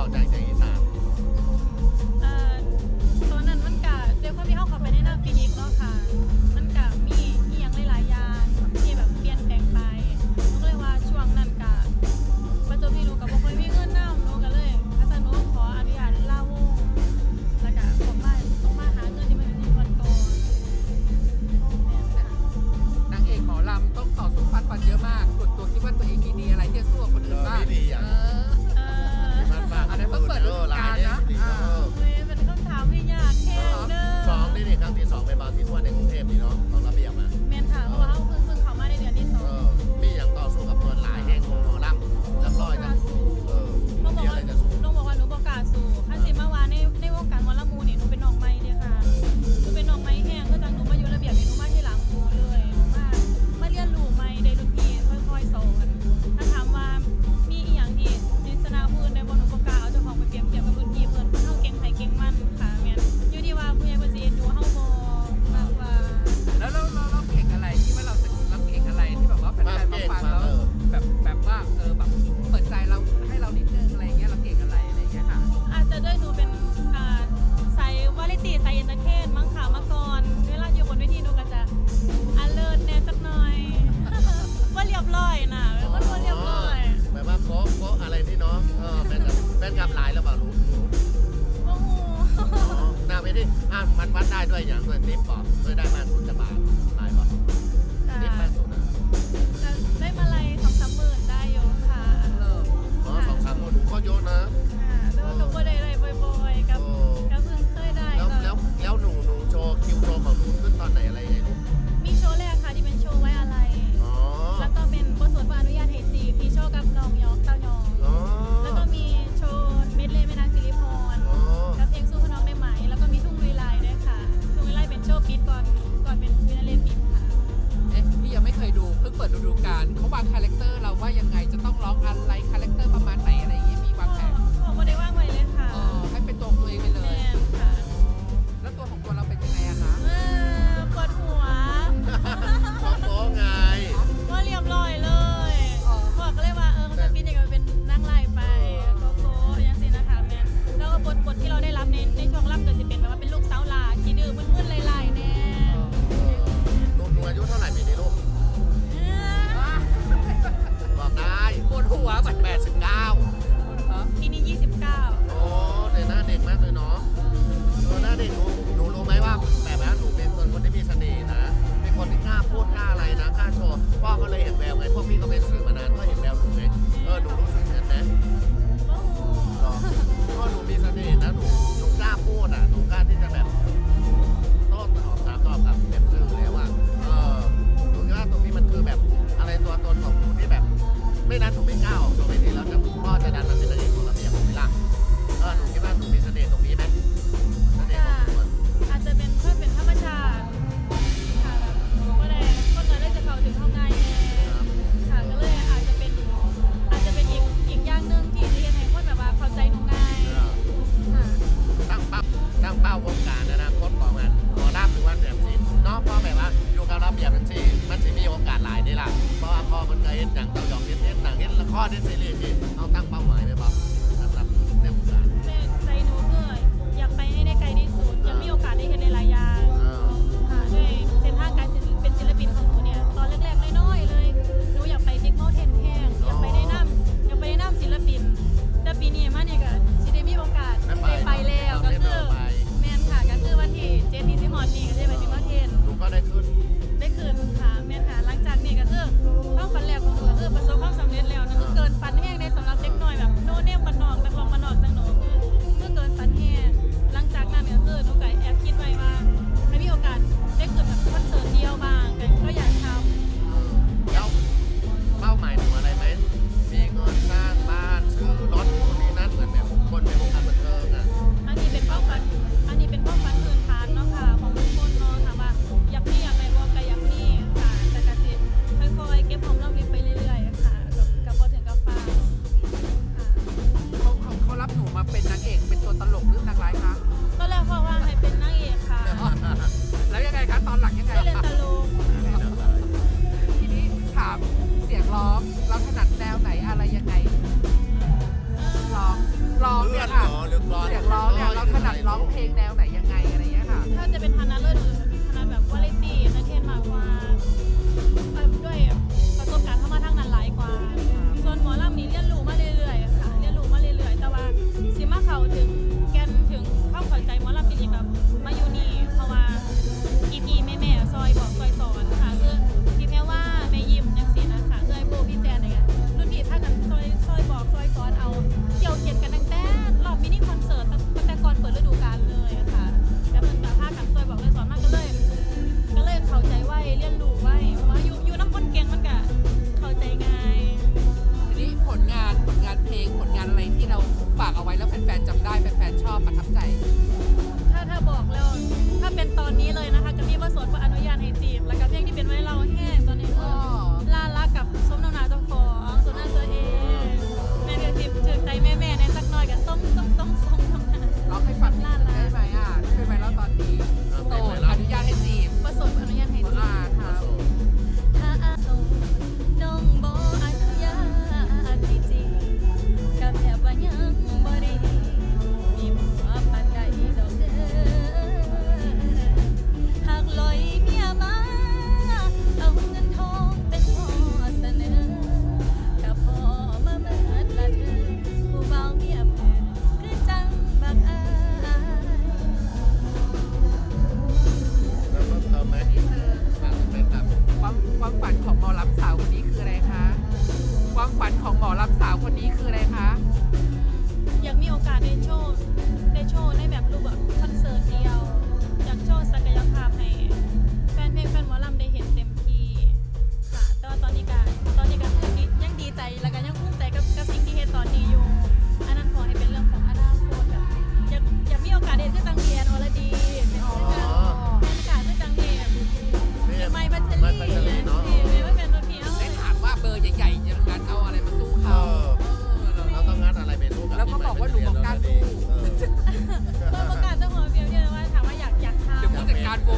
挑战 กรบมหลายแล้วเปล่าลูกโอ้โหน่าไปที่อ่ามันวัดได้ด้วยอย่างเงิต็มปบอกด้ยได้มาคุณจะบาทานเขาวางคาแรคเตอร์เราว่ายังไงจะต้องร้องอะไรคาแรคเตอร์ นาะตัวน่าด็หนูหนูรู้ไหมว่าแบบนั้นหนูเป็นคนที่มีเสน่ห์นะ เป็นคนที่กล้าพูดกล้าอะไรนะกล้าโชว์พ่อก็เลยเห็นแววไงพ่อพี่ก็เป็นสื่อมานานก็เห็นแววหนูไงเออหนูรู้สึกเช่นนั้นเหรอก็หนูมีเสน่ห์นะหนูหนูกล้าพูดอะหนูกล้าที่จะแบบโต้ตอบตามตอบกลับแบบม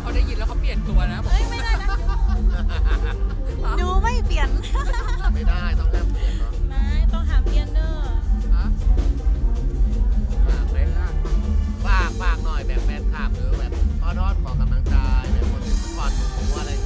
เขาได้ยินแล้วเขาเปลี่ยนตัวนะบอกเฮ้ยไม่ได้นะหนูไม่เปลี่ยน ไม่ได้ต้องห้ามเปลี่ยนเนาะไม่ต้องหามเปลี่ยนเนอะฮะฝากเลยนะฝากฝากหน่อยแบบแฟนคลับหรือแบบพอดอดขอกำลังใจแบบคนที่สปอร์ตหนูอะไราง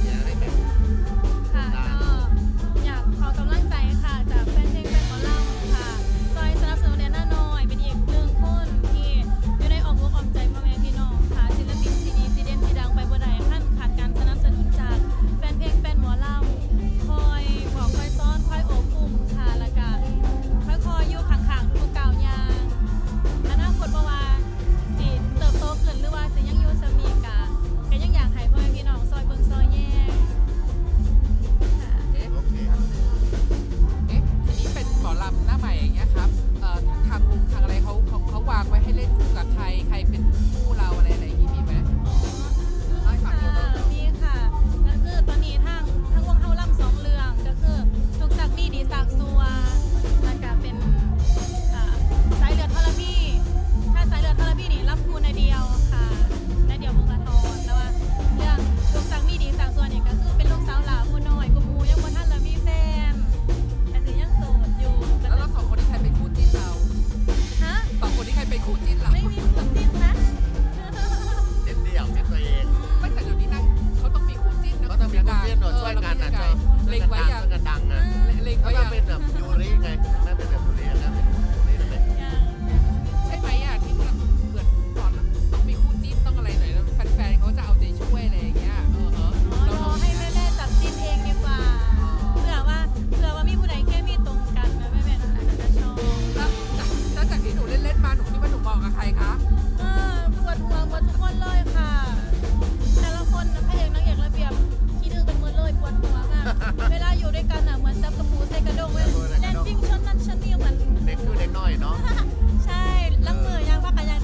หน่อยเนาะ ใช่ลังมือยางว่ากันยัง